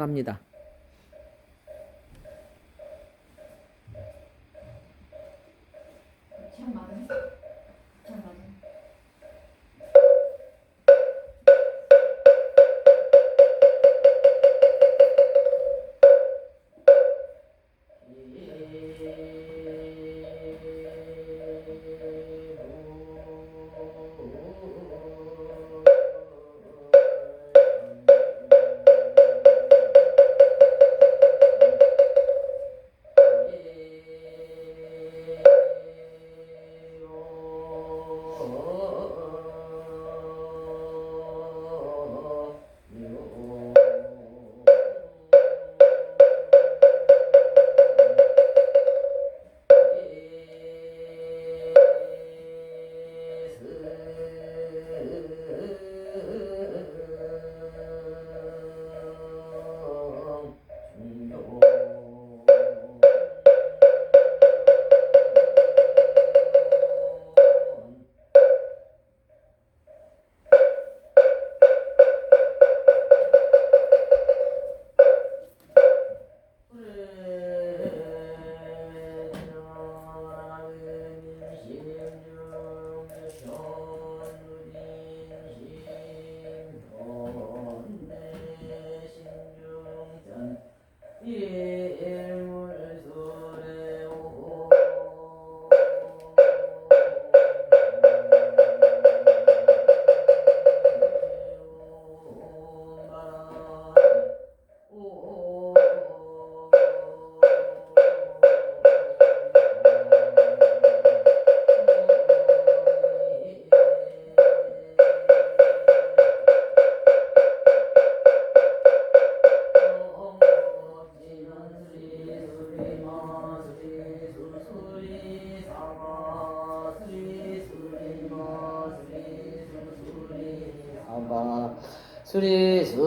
갑니다.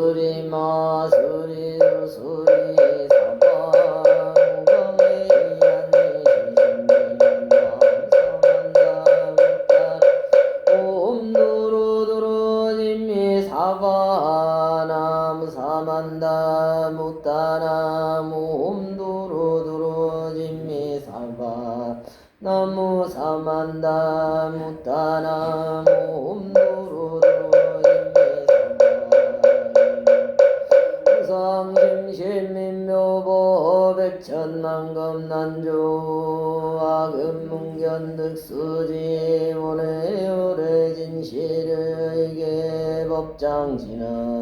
수리 수리 마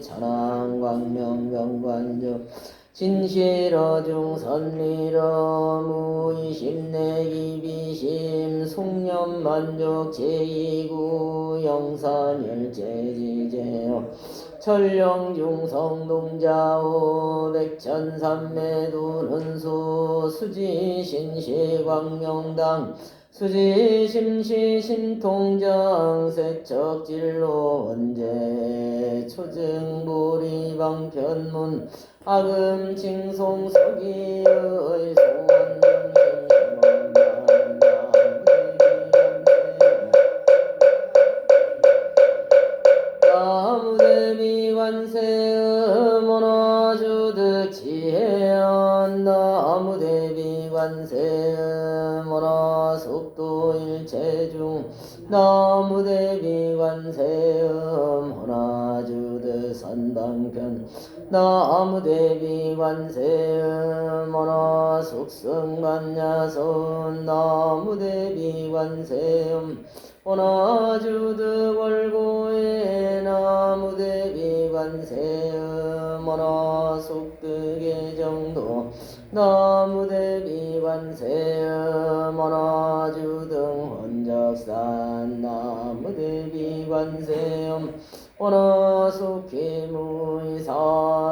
천안광명 경관주 진실어중 선리러 무의심내기비심 송년만족 제2구 영산열제지제요 천령중성동자오 백천삼매도른수 수지신시광명당 수지 심시신통장 세척진로 원제 초증보리 방편문 악음징송 서기의 나무대비 관세 나무 대비 관세음 원화주득 선방편. 나무 대비 관세음 원화 속성간야손. 나무 대비 관세음 원화주득 월고에 나무 대비 관세음 원화 속득의 정도. 나무 대비 관세음 원화주등 혼적산 나무대비 관세음. 원어수키 무이사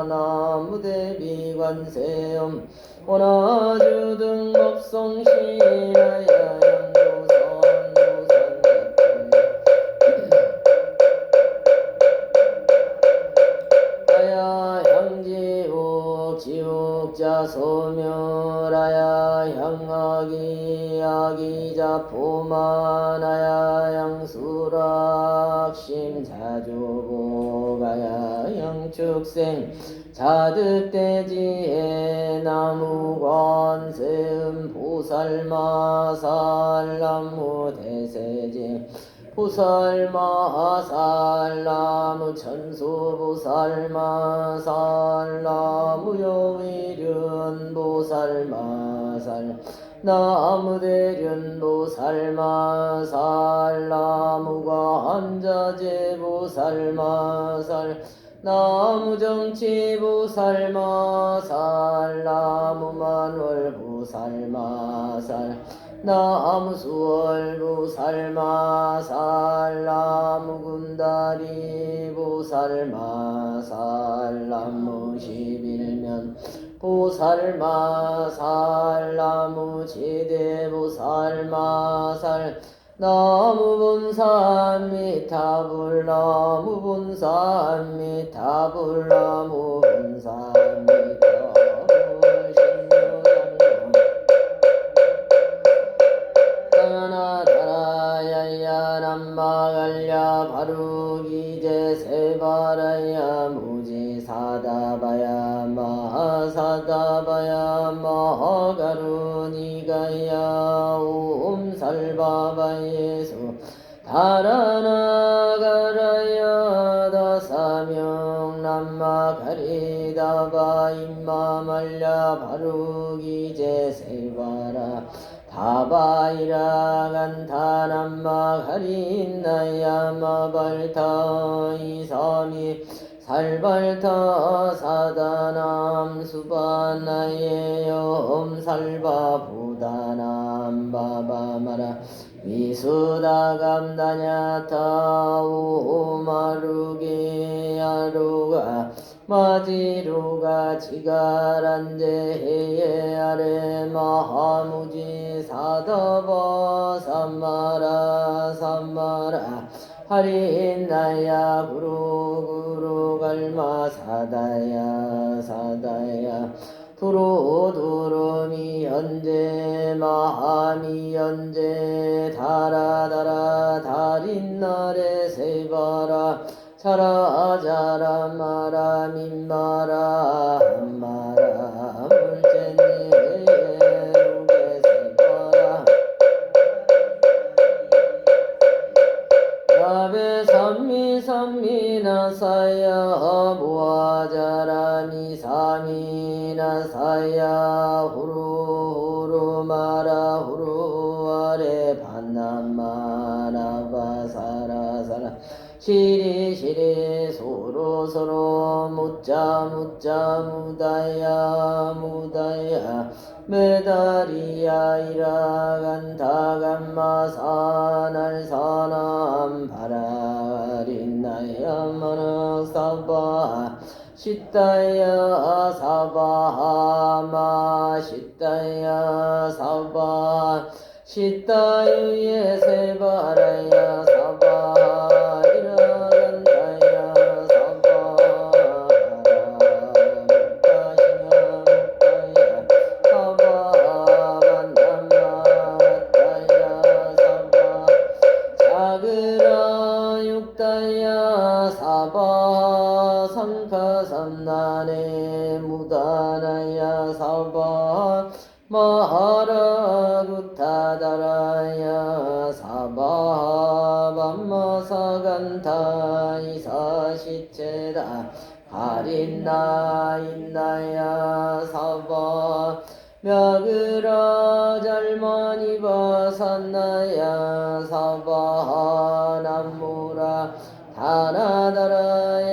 나무대비 관세음. 원어주등 법성시라야 양조선 조선 아야 향지옥 지옥자 소멸아야 향악이 아기자 포만아야 양수락 심 자주보가야 양축생 자득대지에 나무관세음 보살마살 나무대세지 보살마살나무 천수보살마살나무 여위륜 보살마살 나무 대륜 보살마살 나무가 한자재 보살마살 나무 정치 보살마살 나무만월 보살마살 나무수월 보살마살 나무군다리 보살마살 나무십일면 보살마살 나무지대 보살마살. 나무본산 미타불 나무본산 미타불 나무본산 미 따나다라야야 남마갈야 바루기제 세바라야 무지사다바야 마하사다바야 마하가루니가야 옴살바바예수 다라나가라야 다사명 남마가리다바 임마말야 바루기제 세바라 다바이라 간타남마 가린나야 마발타 이삼이 살발타 사다남 수바나예 염살바 부다남 바바마라 미수다 감다냐타 오마루게 야루가 마지루가 지가란제해 아래 마하무지 사더버 삼마라 삼마라. 하리나야 구루 구루 갈마 사다야 사다야. 두루 두루 미연제 마하미연제 다라다라 달인 날에 세바라 자라 자라 마라 민마라. 마라 물제니 우게 세바라. 야베 삼미 삼미나 사야 무아자라미 사미나 사야 후 시리 시리 소로 소로 무자 무자 무다야 무다야 메다리야 이라간다 사날 사남 바라린나야 마나 사바 시타야 사바하마 시타야 사바 시타유예 세바라야 사바 다나다라야야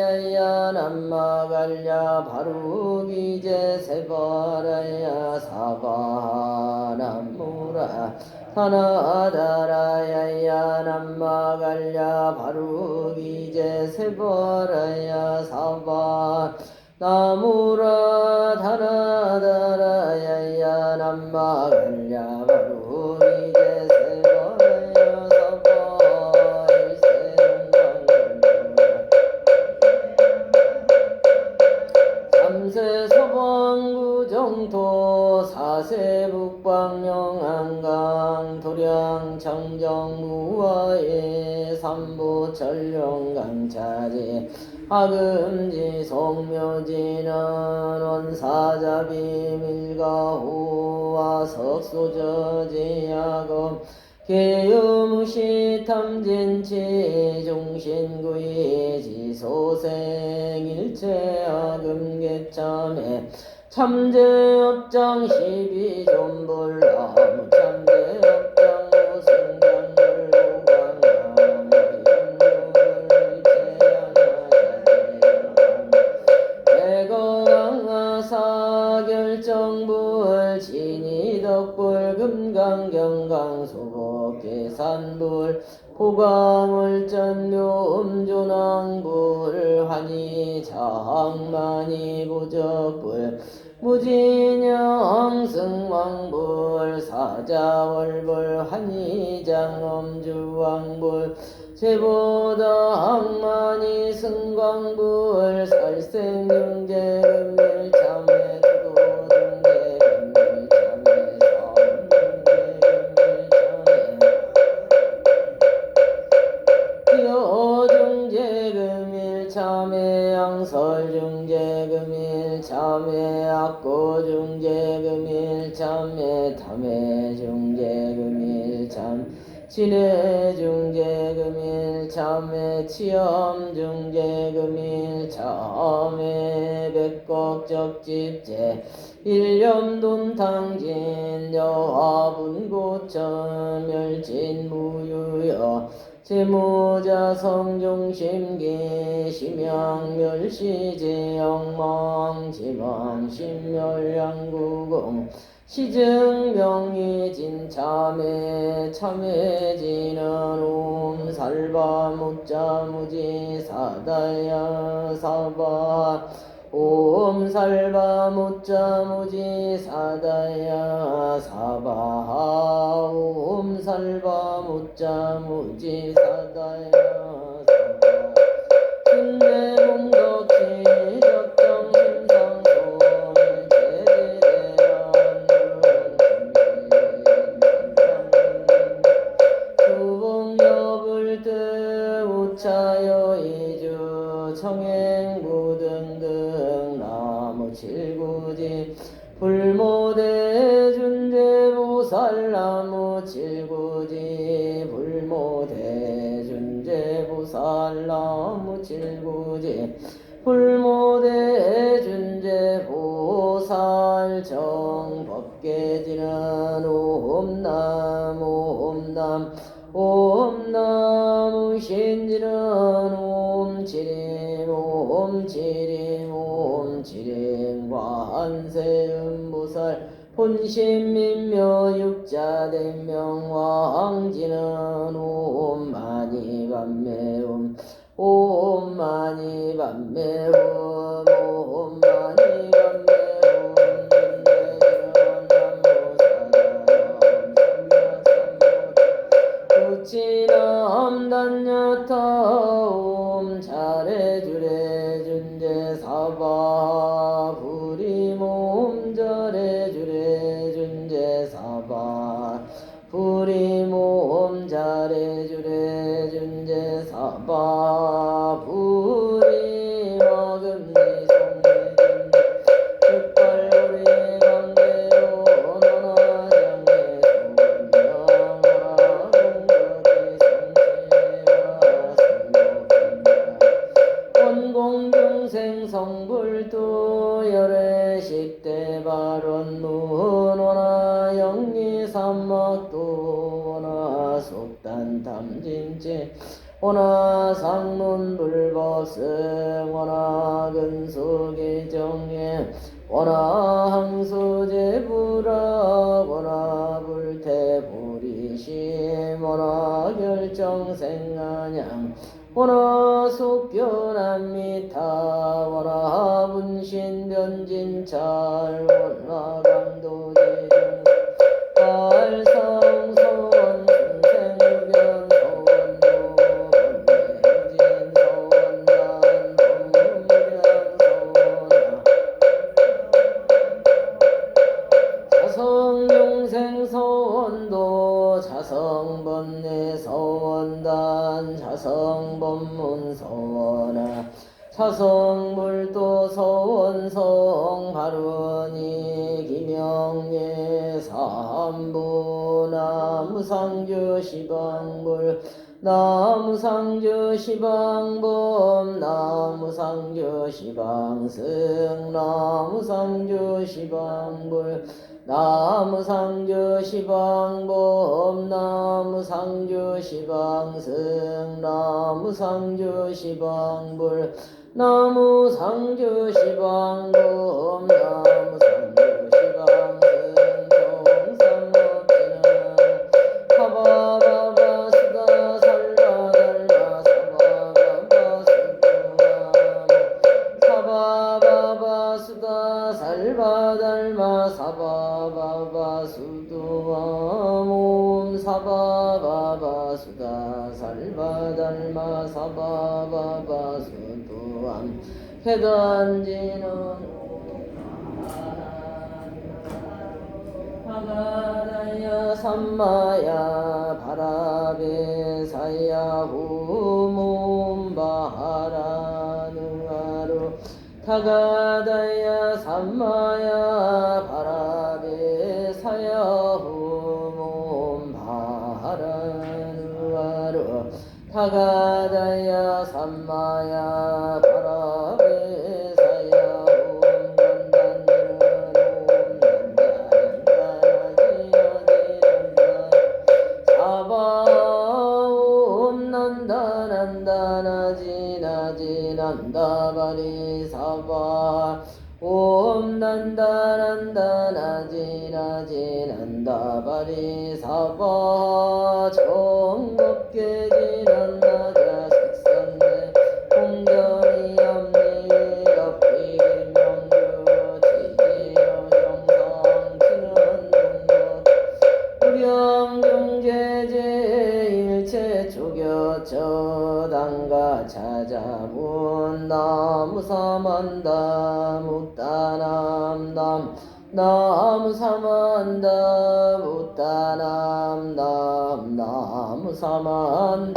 남마갈야 바루기제 세바라야 사바 남무라. 타나다라야야 남마갈야 바루기제 세바라야 사바 나무라. 타나다라야야 남마갈야 사세 북방 영안강 도량 청정 무화의 삼부 전룡강 차지 하금지 송묘지는 원사자비 밀가호와 석소저지야금 개유무시 탐진치 종신구이 지소생 일체아금계참에 참제업장 시비존불나무 참제업장 무승강물 대거강하사결정불 진이덕불 금강경강 소복계산불 포광을전묘 음조낭불 환희장만이 보적불 무진영 승왕불 사자월불 환희장엄주왕불 제보다 항만이 승광불 살생경제금일참회 투도 참회 여중제금일참회 양 설중제금일 참회 악고중제금일 참회 탐해중제금일 참 진해중제금일 참회 치엄중제금일 참회 백곡적집제 일념돈탕진 여화분고천 멸진무유여 제모자 성중심기 심양멸시제 영망 지망 심멸양구공 시증명이 진참에 참해지는 옴살바 묵자 무지 사다야 사바 옴 살바 묵자무지 사다야 사바 옴살바 묵자무지 사다야 옴남 옴나무 신지는 옴 지림 옴 지림 옴 지림. 관세음 보살 본심민묘 육자대명 왕지는 옴마니 반매옴 옴마니 반매옴 구치남단여타 원하 상문 불법승 원하 근속의 정예 원하 항소제 불악 원하 불태 심원화 결정생안양 원화 속견한 미타 원화 분신 변진찰 원화 강도제중 발성 자성불도 서원성 바르니 김영예 삼부 나무상주 시방불 나무상주 시방범 나무상주 시방승 나무상주 시방불 나무상주 시방범 나무상주 시방승 나무상주 시방불 나무 상주 시방범 나무 상주 시방승 정상업지는 사바바바 수다 살바 달마 사바바바 수두암 사바바바 수다 살바 달마 사바바바 수두암 옴 사바바바 수다 살바달마 사바바바 수두암 해단지는 바가다야 삼마야 바라베 사야 후몬바하라 능하루 타가다야 삼마야 바라베 사야 후몬바하라 능하루 타가다야 삼마야 난다난다나지나지난다바리 사바 옴 난다 난다 나지 나지 난다바리 사바 정 나무사만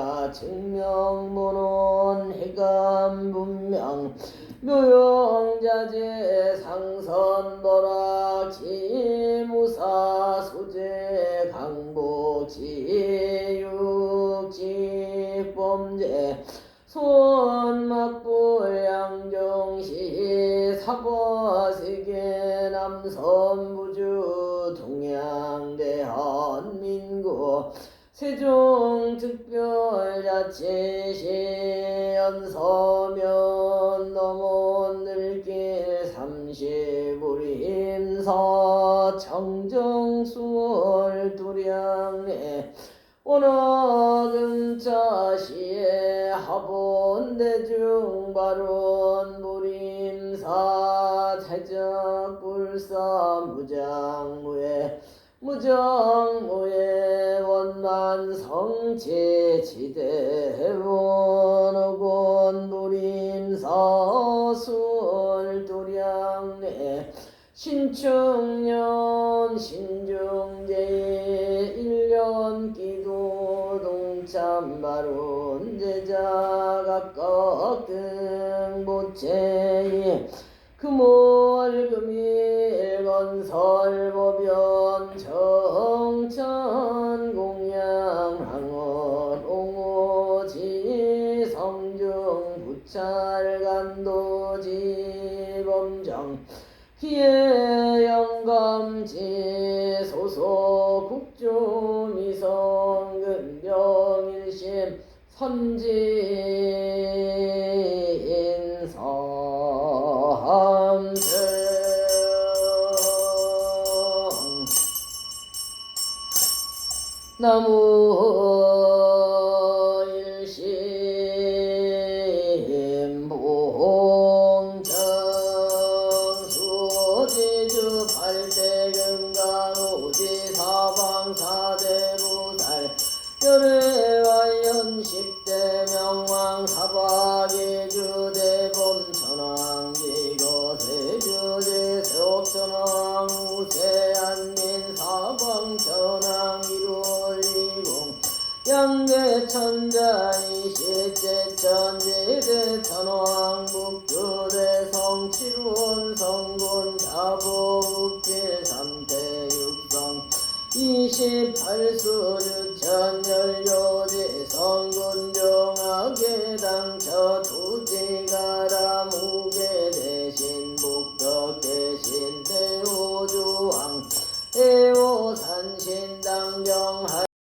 창실야 증명문론 해감 분명. 묘영자재 상선보락 지무사 소재 강복지 육직범죄. 손막불 양정시 사과세계 남선부주 동양대한민국 세종특별자치시 연서면 넘어 늘길 삼시부림서 청정수월 두량내 오너금자시에 하본대중 바론 무림사 태적불사 무장무에 무정무에 원만 성체 지대원어곤 무림사 수월도량내 신축년 신중제 일년 기도 동참바론 제자 각각 등 보채 금월금일 건설보 정 기회 영감지 소속 국주미성 근정일심 선진 열애와 연십대 명왕 사박예주 대범 천왕기 거 세주제 세옥천왕 우세안민 사방 천왕 이루올리공 양대천자 이시제 천지대 천왕 북두대 성치루원 성군 자보국길 삼대 육성 28수 주 천 연료